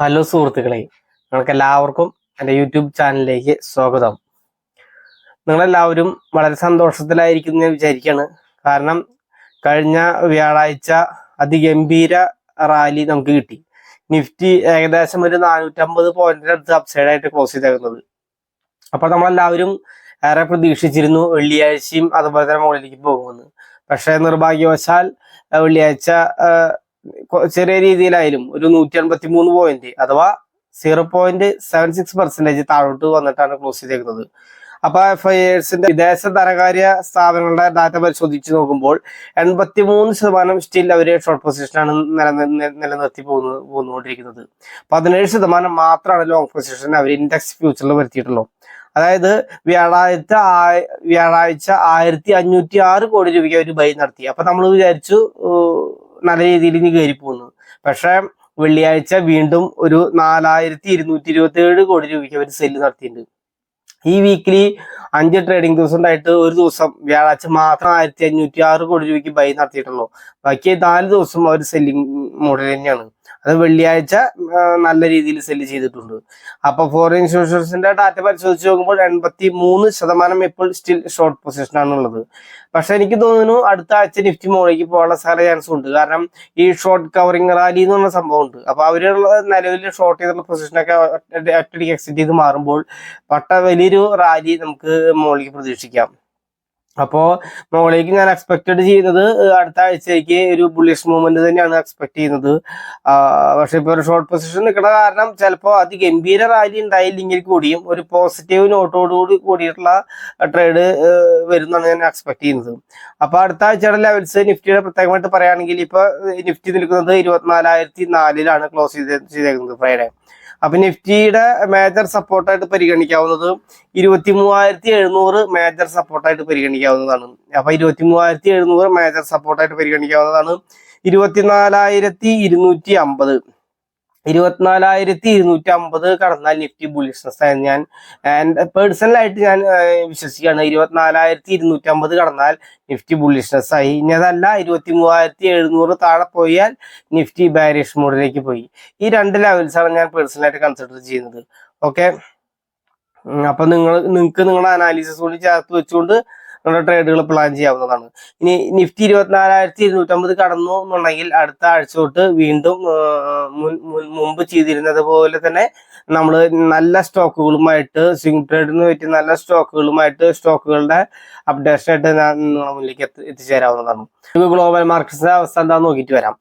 Hello സുഹൃത്തുക്കളെ നിങ്ങൾക്ക് എല്ലാവർക്കും എന്റെ യൂട്യൂബ് ചാനലിലേക്ക് സ്വാഗതം. നിങ്ങളെല്ലാവരും വളരെ സന്തോഷത്തിലായിരിക്കും ഞാൻ വിചാരിക്കുകയാണ് കാരണം കഴിഞ്ഞ വ്യാഴാഴ്ച അതിഗംഭീര റാലി നമുക്ക് കിട്ടി. നിഫ്റ്റി ഏകദേശം ഒരു നാനൂറ്റമ്പത് പോയിന്റിന്റെ അടുത്ത് അപ്സൈഡ് ആയിട്ട് ക്ലോസ് ചെയ്തേക്കുന്നത്. അപ്പോൾ നമ്മളെല്ലാവരും ഏറെ പ്രതീക്ഷിച്ചിരുന്നു വെള്ളിയാഴ്ചയും അതുപോലെ തന്നെ മുകളിലേക്ക് പോകുമെന്ന്. പക്ഷേ നിർഭാഗ്യവശാൽ വെള്ളിയാഴ്ച ചെറിയ രീതിയിലായാലും ഒരു നൂറ്റി അൻപത്തി മൂന്ന് പോയിന്റ് അഥവാ zero point seven six percentage താഴോട്ട് വന്നിട്ടാണ് ക്ലോസ് ചെയ്തേക്കുന്നത്. അപ്പൊ എഫ് ഐ എസിന്റെ വിദേശ ധനകാര്യ സ്ഥാപനങ്ങളുടെ ഡാറ്റ പരിശോധിച്ച് നോക്കുമ്പോൾ എൺപത്തി മൂന്ന് ശതമാനം സ്റ്റിൽ അവർ ഷോർട്ട് പൊസിഷനാണ് നിലനിർത്തി പോകുന്നു പോന്നുകൊണ്ടിരിക്കുന്നത് പതിനേഴ് ശതമാനം മാത്രമാണ് ലോങ് പൊസിഷൻ അവർ ഇൻഡെക്സ് ഫ്യൂച്ചറിൽ വരുത്തിയിട്ടുള്ളൂ. അതായത് വ്യാഴാഴ്ച വ്യാഴാഴ്ച ആയിരത്തി അഞ്ഞൂറ്റി ആറ് കോടി രൂപയ്ക്ക് അവർ ബൈ നടത്തി. അപ്പൊ നമ്മൾ വിചാരിച്ചു നല്ല രീതിയിൽ ഇനി കയറി പോകുന്നത് പക്ഷെ വെള്ളിയാഴ്ച വീണ്ടും ഒരു നാലായിരത്തി ഇരുന്നൂറ്റി ഇരുപത്തി ഏഴ് കോടി രൂപയ്ക്ക് അവർ സെല്ല് നടത്തിയിട്ടുണ്ട്. ഈ വീക്കിലി അഞ്ച് ട്രേഡിംഗ് ദിവസം ഉണ്ടായിട്ട് ഒരു ദിവസം വ്യാഴാഴ്ച മാത്രം ആയിരത്തി അഞ്ഞൂറ്റി ആറ് കോടി രൂപയ്ക്ക് ബൈ നടത്തിയിട്ടുള്ളൂ. ബാക്കി നാല് ദിവസം അവർ സെല്ലിംഗ് മോഡൽ തന്നെയാണ്. അത് വെള്ളിയാഴ്ച നല്ല രീതിയിൽ സെൽ ചെയ്തിട്ടുണ്ട്. അപ്പൊ ഫോറിൻ ഇൻഷുറൻസിന്റെ ഡാറ്റ പരിശോധിച്ച് നോക്കുമ്പോൾ എൺപത്തി മൂന്ന് ശതമാനം ഇപ്പോൾ സ്റ്റിൽ ഷോർട്ട് പൊസിഷൻ ആണുള്ളത്. പക്ഷെ എനിക്ക് തോന്നുന്നു അടുത്ത ആഴ്ച നിഫ്റ്റി മോളിലേക്ക് പോകാനുള്ള സാല ചാൻസ് ഉണ്ട്. കാരണം ഈ ഷോർട്ട് കവറിംഗ് റാലി എന്ന് പറഞ്ഞ സംഭവം ഉണ്ട്. അപ്പൊ അവരുള്ള നിലവിൽ ഷോർട്ട് ചെയ്തിട്ടുള്ള പൊസിഷനൊക്കെ ഒറ്റയടിക്ക് എക്സിറ്റ് ചെയ്ത് മാറുമ്പോൾ പട്ട വലിയൊരു റാലി നമുക്ക് മോളിലേക്ക് പ്രതീക്ഷിക്കാം. അപ്പോ മുകളിലേക്ക് ഞാൻ എക്സ്പെക്റ്റഡ് ചെയ്യുന്നത് അടുത്ത ആഴ്ചയ്ക്ക് ഒരു ബുള്ളിഷ് മൂവ്മെന്റ് തന്നെയാണ് എക്സ്പെക്ട് ചെയ്യുന്നത്. പക്ഷെ ഇപ്പൊ ഒരു ഷോർട്ട് പൊസിഷൻ നിൽക്കുന്ന കാരണം ചിലപ്പോൾ അതിഗംഭീര റാലി ഉണ്ടായില്ലെങ്കിൽ കൂടിയും ഒരു പോസിറ്റീവ് നോട്ടോടുകൂടി കൂടിയിട്ടുള്ള ട്രേഡ് വരുന്നാണ് ഞാൻ എക്സ്പെക്ട് ചെയ്യുന്നത്. അപ്പൊ അടുത്ത ആഴ്ചയുടെ ലെവൽസ് നിഫ്റ്റിയുടെ പ്രത്യേകമായിട്ട് പറയുകയാണെങ്കിൽ ഇപ്പൊ നിഫ്റ്റി നിൽക്കുന്നത് ഇരുപത്തിനാലായിരത്തി നാലിലാണ് ക്ലോസ് ചെയ്ത് ചെയ്തേക്കുന്നത് ഫ്രൈഡേ അപ്പൊ നിഫ്റ്റിയുടെ മേജർ സപ്പോർട്ടായിട്ട് പരിഗണിക്കാവുന്നത് ഇരുപത്തി മൂവായിരത്തി എഴുന്നൂറ് മേജർ സപ്പോർട്ടായിട്ട് പരിഗണിക്കാവുന്നതാണ്. അപ്പൊ ഇരുപത്തി മൂവായിരത്തി എഴുന്നൂറ് മേജർ സപ്പോർട്ടായിട്ട് പരിഗണിക്കാവുന്നതാണ് ഇരുപത്തിനാലായിരത്തി ഇരുന്നൂറ്റി അമ്പത്. ഇരുപത്തിനാലായിരത്തി ഇരുന്നൂറ്റി അമ്പത് കടന്നാൽ നിഫ്റ്റി ബുള്ളിഷ്നസ് ആയി ഞാൻ പേഴ്സണലായിട്ട് ഞാൻ വിശ്വസിക്കുകയാണ്. ഇരുപത്തിനാലായിരത്തി ഇരുന്നൂറ്റി അമ്പത് കടന്നാൽ നിഫ്റ്റി ബുള്ളിഷ്നസ് ആയി. ഇനി അതല്ല ഇരുപത്തി മൂവായിരത്തി എഴുന്നൂറ് താഴെ പോയാൽ നിഫ്റ്റി ബാരിഷ് മോഡിലേക്ക് പോയി. ഈ രണ്ട് ലെവൽസാണ് ഞാൻ പേഴ്സണലായിട്ട് കൺസിഡർ ചെയ്യുന്നത്. ഓക്കെ അപ്പൊ നിങ്ങൾ നിങ്ങൾക്ക് നിങ്ങളുടെ അനാലിസിസ് കൂടി ചേർത്ത് വെച്ചുകൊണ്ട് നിങ്ങളുടെ ട്രേഡുകൾ പ്ലാൻ ചെയ്യാവുന്നതാണ്. ഇനി നിഫ്റ്റി ഇരുപത്തിനാലായിരത്തി ഇരുന്നൂറ്റമ്പത് കടന്നു എന്നുണ്ടെങ്കിൽ അടുത്ത ആഴ്ച തൊട്ട് വീണ്ടും മുമ്പ് ചെയ്തിരുന്നത് പോലെ തന്നെ നമ്മൾ നല്ല സ്റ്റോക്കുകളുമായിട്ട് സ്വിംഗ് ട്രേഡിന് പറ്റിയ നല്ല സ്റ്റോക്കുകളുമായിട്ട് സ്റ്റോക്കുകളുടെ അപ്ഡേഷൻ ആയിട്ട് നിങ്ങളുടെ മുന്നിലേക്ക് എത്തി എത്തിച്ചേരാവുന്നതാണ്. നമുക്ക് ഗ്ലോബൽ മാർക്കറ്റ്സിന്റെ അവസ്ഥ എന്താ നോക്കിയിട്ട് വരാം.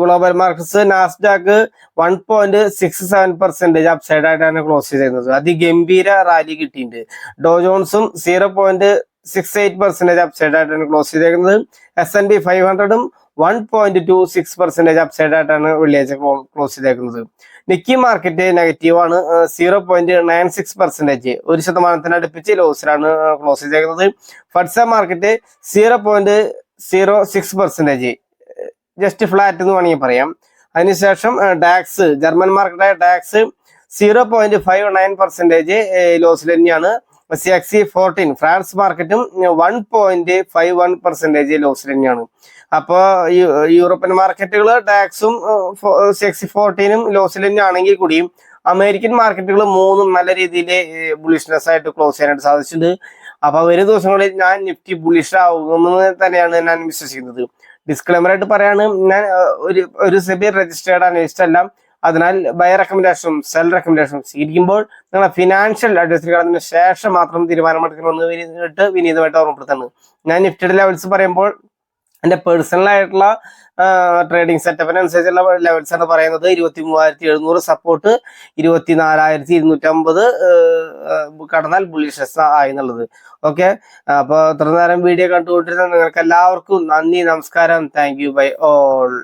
Global markets Nasdaq one point six seven percentage upside ആയിട്ടാണ് ക്ലോസ് ചെയ്തിരുന്നത്. അതിഗംഭീര റാലി കിട്ടിയിട്ടുണ്ട്. Dow ജോൺസും zero point six eight percentage upside ആയിട്ടാണ് ക്ലോസ് ചെയ്തേക്കുന്നത്. S N P five ഹൺഡ്രഡും one point two six percentage upside ആയിട്ടാണ് വെള്ളിയാഴ്ച ക്ലോസ് ചെയ്തേക്കുന്നത്. നിക്കി മാർക്കറ്റ് നെഗറ്റീവ് ആണ്. Zero point nine six percentage ഒരു ശതമാനത്തിന് അടുപ്പിച്ച് ലോസിലാണ് ക്ലോസ് ചെയ്തേക്കുന്നത്. FTSE market zero point zero six percentage just flat എന്ന് വേണമെങ്കിൽ പറയാം. അതിനുശേഷം DAX German മാർക്കറ്റായ DAX zero point five nine percentage ലോസിൽ തന്നെയാണ്. സിയാക്സി ഫോർട്ടീൻ ഫ്രാൻസ് മാർക്കറ്റും one point five one percentage loss തന്നെയാണ്. അപ്പോൾ യൂറോപ്യൻ മാർക്കറ്റുകൾ ടാക്സും സി സിക്സി ഫോർട്ടീനും ലോസിൽ തന്നെയാണെങ്കിൽ കൂടിയും അമേരിക്കൻ മാർക്കറ്റുകൾ മൂന്നും നല്ല രീതിയിൽ ബുളിഷ്നെസ് ആയിട്ട് ക്ലോസ് ചെയ്യാനായിട്ട് സാധിച്ചിട്ടുണ്ട്. അപ്പൊ വരും ദിവസങ്ങളിൽ ഞാൻ നിഫ്റ്റി ബുളിഷ് ആകുമെന്ന് തന്നെയാണ് ഞാൻ വിശ്വസിക്കുന്നത്. ഡിസ്ക്ലെമർ ആയിട്ട് പറയാണ് ഞാൻ ഒരു ഒരു സെബി രജിസ്റ്റേർഡ് അനലിസ്റ്റ് അല്ല. അതിനാൽ ബൈ റെക്കമെൻഡേഷനും സെൽ റെക്കമെൻഡേഷനും സ്വീകരിക്കുമ്പോൾ നിങ്ങളുടെ ഫിനാൻഷ്യൽ അഡ്വൈസറി കടന്നതിന് ശേഷം മാത്രം തീരുമാനമെടുക്കണമെന്ന് വിനീതമായിട്ട് വിനീതമായിട്ട് ഓർമ്മപ്പെടുത്തുന്നു ഞാൻ നിഫ്റ്റിയുടെ ലെവൽസ് പറയുമ്പോൾ എന്റെ പേഴ്സണൽ ആയിട്ടുള്ള ട്രേഡിംഗ് സെറ്റപ്പിനനുസരിച്ചുള്ള ലെവൽസ് ആണ് പറയുന്നത്. ഇരുപത്തി മൂവായിരത്തി എഴുന്നൂറ് സപ്പോർട്ട് ഇരുപത്തി നാലായിരത്തി ഇരുന്നൂറ്റമ്പത് കടന്നാൽ ബുള്ളിഷസ് ആയി എന്നുള്ളത്. ഓക്കെ അപ്പോൾ ഇത്ര നേരം വീഡിയോ കണ്ടുകൊണ്ടിരുന്ന നിങ്ങൾക്ക് എല്ലാവർക്കും നന്ദി നമസ്കാരം. Thank you by all